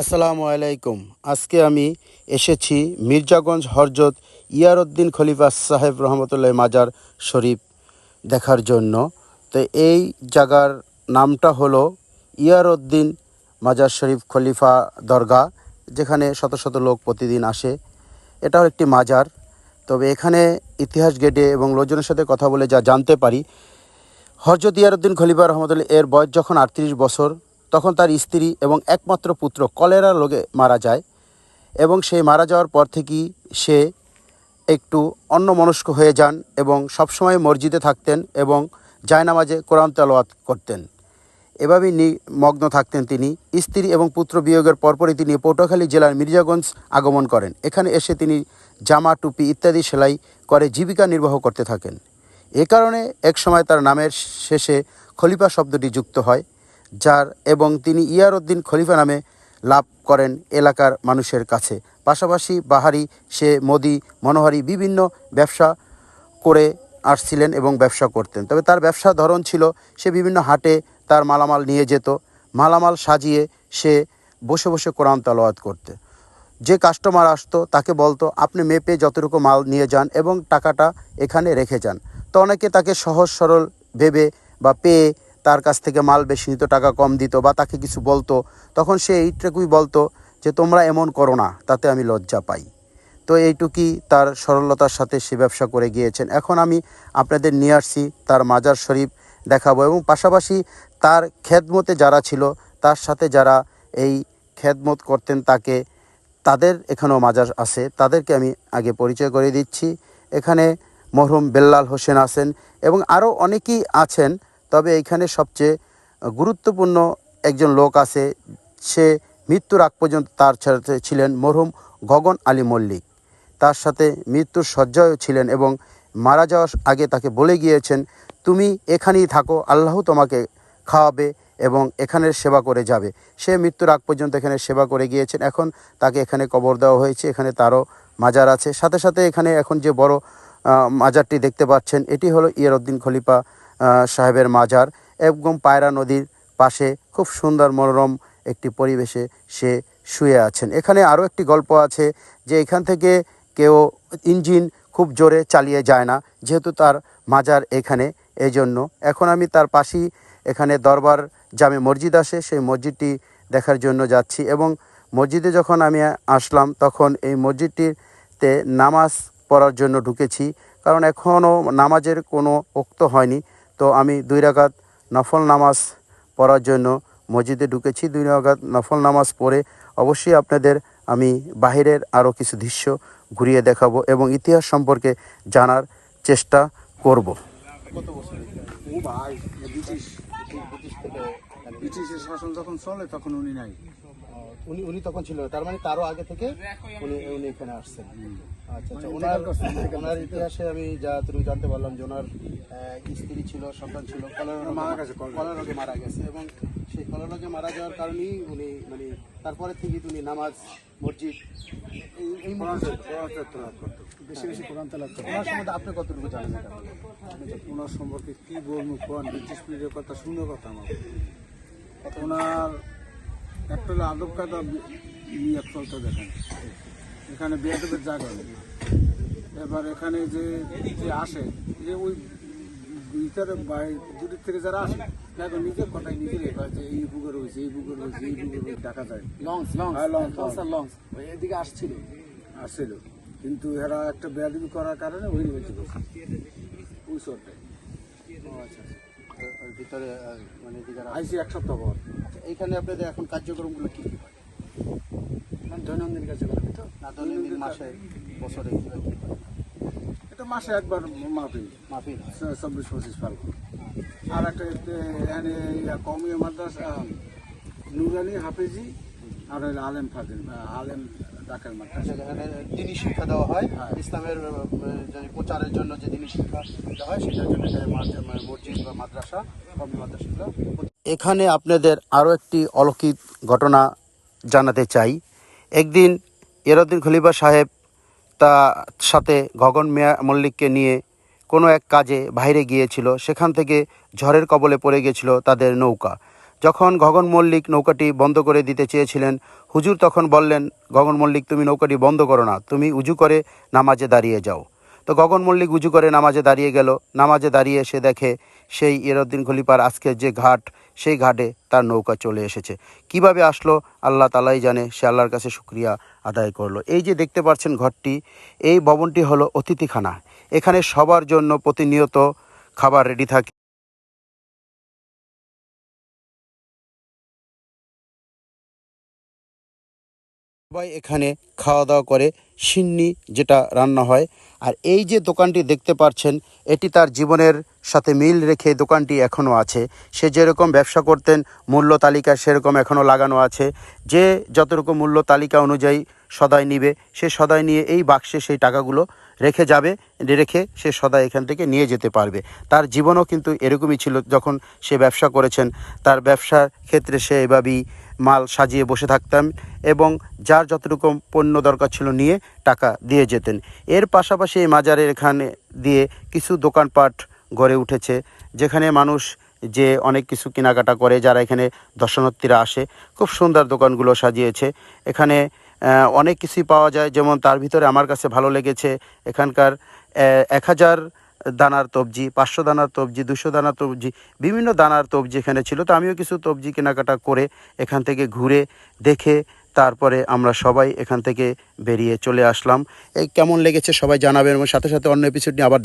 আসসালামু আলাইকুম। আজকে আমি এসেছি মির্জাগঞ্জ হরজত ইয়ারউদ্দিন খলিফা সাহেব রহমতুল্লাহ মাজার শরীফ দেখার জন্য। তো এই জায়গার নামটা হলো ইয়ারউদ্দিন মাজার শরীফ খলিফা দরগা, যেখানে শত শত লোক প্রতিদিন আসে। এটাও একটি মাজার। তবে এখানে ইতিহাস গেটে এবং লোকজনের সাথে কথা বলে যা জানতে পারি, হরজত ইয়ারউদ্দিন খলিফা রহমতুল্লাহ এর বয়স যখন আটত্রিশ বছর তখন তার স্ত্রী এবং একমাত্র পুত্র কলেরা রোগে মারা যায় এবং সেই মারা যাওয়ার পর থেকেই সে একটু অন্যমনস্ক হয়ে যান এবং সবসময় মসজিদে থাকতেন এবং জায়নামাজে কোরআন তেলাওয়াত করতেন। এভাবেই নি- মগ্ন থাকতেন তিনি। স্ত্রী এবং পুত্র বিয়োগের পরপরই তিনি পটুয়াখালী জেলার মির্জাগঞ্জ আগমন করেন। এখানে এসে তিনি জামা, টুপি ইত্যাদি সেলাই করে জীবিকা নির্বাহ করতে থাকেন। এ কারণে একসময় তার নামের শেষে খলিফা শব্দটি যুক্ত হয়। যার এবং তিনি ইয়ারউদ্দিন খলিফা নামে লাভ করেন এলাকার মানুষের কাছে। পাশাপাশি বাহারি, সে মোদি, মনোহারি বিভিন্ন ব্যবসা করে আসছিলেন এবং ব্যবসা করতেন। তবে তার ব্যবসা ধরন ছিল, সে বিভিন্ন হাটে তার মালামাল নিয়ে যেত। মালামাল সাজিয়ে সে বসে বসে কোরআন তালাওয়াত করতে। যে কাস্টমার আসতো, তাকে বলতো, আপনি মেপে যতটুকু মাল নিয়ে যান এবং টাকাটা এখানে রেখে যান। তো অনেকে তাকে সহজ সরল ভেবে বা পেয়ে তার কাছ থেকে মাল বেশি নিত টাকা কম দিত বা তাকে কিছু বলতো, তখন সে এইটুকুই বলতো যে, তোমরা এমন করো না, তাতে আমি লজ্জা পাই। তো এইটুকুই তার সরলতার সাথে সে ব্যবসা করে গিয়েছেন। এখন আমি আপনাদের নিয়ে আসছি তার মাজার শরীফ দেখাবো এবং পাশাপাশি তার খেদমতে যারা ছিল, তার সাথে যারা এই খেদমত করতেন, তাকে, তাদের এখানেও মাজার আছে, তাদেরকে আমি আগে পরিচয় করে দিচ্ছি। এখানে মরহুম বেল্লাল হোসেন আছেন এবং আরও অনেকেই আছেন। তবে এখানে সবচেয়ে গুরুত্বপূর্ণ একজন লোক আছে, সে মৃত্যুর আগ পর্যন্ত তার সাথে ছিলেন মরহুম গগন আলী মল্লিক। তার সাথে মৃত্যুর শয্যায়ও ছিলেন এবং মারা যাওয়ার আগে তাকে বলে গিয়েছেন, তুমি এখানেই থাকো, আল্লাহ তোমাকে খাওয়াবে এবং এখানের সেবা করে যাবে। সে মৃত্যুর আগ পর্যন্ত এখানে সেবা করে গিয়েছেন। এখন তাকে এখানে কবর দেওয়া হয়েছে, এখানে তারও মাজার আছে। সাথে সাথে এখানে এখন যে বড় মাজারটি দেখতে পাচ্ছেন, এটি হলো ইয়ারউদ্দিন খলিফা সাহেবের মাজার এবং পায়রা নদীর পাশে খুব সুন্দর মনোরম একটি পরিবেশে সে শুয়ে আছেন। এখানে আরও একটি গল্প আছে যে এখান থেকে কেউ ইঞ্জিন খুব জোরে চালিয়ে যায় না, যেহেতু তার মাজার এখানে এই জন্য এখন আমি তার পাশেই এখানে দরবার জামে মসজিদ আসে, সেই মসজিদটি দেখার জন্য যাচ্ছি এবং মসজিদে যখন আমি আসলাম তখন এই মসজিদটিতে নামাজ পড়ার জন্য ঢুকেছি, কারণ এখনও নামাজের কোনো উক্ত হয়নি। তো আমি দুই রাকাত নফল নামাজ পড়ার জন্য মসজিদে ঢুকেছি। দুই রাকাত নফল নামাজ পড়ে অবশ্যই আপনাদের আমি বাহিরের আরও কিছু দৃশ্য ঘুরিয়ে দেখাবো এবং ইতিহাস সম্পর্কে জানার চেষ্টা করব। ব্রিটিশের শাসন যখন চলে, তখন উনি নাই। উনি উনি তখন ছিল তার মানে তারও আগে থেকে উনি উনি এখানে আসছেন। আচ্ছা আচ্ছা মানে ওনার ওনার ইতিহাসে আমি যা তুমি জানতে পারলাম যে ওনার স্ত্রী ছিল সন্তান ছিল কলেরা রোগে মারা গেছে, এবং সেই কলেরা রোগে মারা যাওয়ার কারণেই উনি মানে তারপরে থেকে উনি নামাজ মসজিদ এই কোরআন বেশি বেশি কোরআন তেলাওয়াত করতো। ওনার সম্বন্ধে আপনি কতটুকু জানেন ওনার সম্পর্কে কি বলব কোন? ব্রিটিশ কথা শুনে কথা আমার। ওনার একটা হলো আদব কায়দা নিয়ে চলতে দেখেন। এখানে বেয়াদবের জায়গা নেই। এবার এখানে যে যে আসে যে ওই ভিতরে বাইরে দূরের থেকে যারা আসে দেখো নিজের কথাই নিজের যে এই বুকের হয়েছে এই বুকের হয়েছে এই বুকের হয়েছে দেখা যায়। Longs longs, longs. লংস এদিকে আসছিল। আসছিল। কিন্তু এরা একটা বেয়াদবি করার কারণে ওই হয়েছে ওই চোরটাই ও আচ্ছা আচ্ছা। ভিতরে মানে আইসি এক সপ্তাহ পর। আচ্ছা, এইখানে আপনাদের এখন কার্যক্রমগুলো কি কি হয়? দৈনন্দিন কার্যক্রম তো? না দৈনন্দিন মাসে বছরে এটা মাসে একবার মাহফিল। মাহফিল চব্বিশ পঁচিশ পাল আর একটা এখানে ইয়া মাদ্রাসা নুরানি হাফেজি আর আলেম ফাজিল আলেম ডাকের মাদ্রাসা সেখানে দিনী শিক্ষা দেওয়া হয় হ্যাঁ। ইসলামের প্রচারের জন্য যে দিনী শিক্ষা দেওয়া হয় সেটার জন্য এখানে মসজিদ বা মাদ্রাসা কমি মাদ্রাসাগুলো এখানে আপনাদের আরও একটি অলৌকিক ঘটনা জানাতে চাই। একদিন এরদ্দিন খলিফা সাহেব তা সাথে গগন মিয়া মল্লিককে নিয়ে কোনো এক কাজে বাইরে গিয়েছিল সেখান থেকে ঝড়ের কবলে পড়ে গিয়েছিল তাদের নৌকা। যখন গগন মল্লিক নৌকাটি বন্ধ করে দিতে চেয়েছিলেন, হুজুর তখন বললেন, গগন মল্লিক, তুমি নৌকাটি বন্ধ করো না, তুমি উজু করে নামাজে দাঁড়িয়ে যাও। তো গগন মল্লিক উজু করে নামাজে দাঁড়িয়ে গেল। নামাজে দাঁড়িয়ে সে দেখে সেই ইরদ্দিন খলিফার আজকের যে ঘাট, সেই ঘাটে তার নৌকা চলে এসেছে। কীভাবে আসলো? আল্লাহ তালাই জানে, সে আল্লাহর কাছে শুক্রিয়া আদায় করল। এই যে দেখতে পাচ্ছেন ঘরটি, এই ভবনটি হলো অতিথিখানা। এখানে সবার জন্য প্রতিনিয়ত খাবার রেডি থাকে। সবাই এখানে খাওয়া দাওয়া করে, সিন্নি যেটা রান্না হয়। আর এই যে দোকানটি দেখতে পাচ্ছেন, এটি তার জীবনের সাথে মিল রেখে দোকানটি এখনও আছে। সে যেরকম ব্যবসা করতেন, মূল্য তালিকা সেরকম এখনও লাগানো আছে। যে যতটুকু মূল্য তালিকা অনুযায়ী সদাই নিবে। সে সদাই নিয়ে এই বাক্সে সেই টাকাগুলো রেখে যাবে, রেখে সে সদা এখান থেকে নিয়ে যেতে পারবে। তার জীবনও কিন্তু এরকমই ছিল যখন সে ব্যবসা করেছেন। তার ব্যবসার ক্ষেত্রে সে এভাবেই মাল সাজিয়ে বসে থাকতাম এবং যার যতটুকু পণ্য দরকার ছিল নিয়ে টাকা দিয়ে যেতেন। এর পাশাপাশি এই মাজারের এখানে দিয়ে কিছু দোকানপাট গড়ে উঠেছে, যেখানে মানুষ যে অনেক কিছু কেনাকাটা করে, যারা এখানে দর্শনার্থীরা আসে, খুব সুন্দর দোকানগুলো সাজিয়েছে। এখানে অনেক কিছুই পাওয়া যায়। যেমন তার ভিতরে আমার কাছে ভালো লেগেছে এখানকার এক হাজার দানার তবজি, পাঁচশো দানার তবজি, দুশো দানার তবজি, বিভিন্ন দানার তবজি এখানে ছিল। তো আমিও কিছু তবজি কেনাকাটা করে এখান থেকে ঘুরে দেখে তারপরে আমরা সবাই এখান থেকে বেরিয়ে চলে আসলাম। এই কেমন লেগেছে সবাই জানাবেন এবং সাথে সাথে অন্য এপিসোড নিয়ে আবার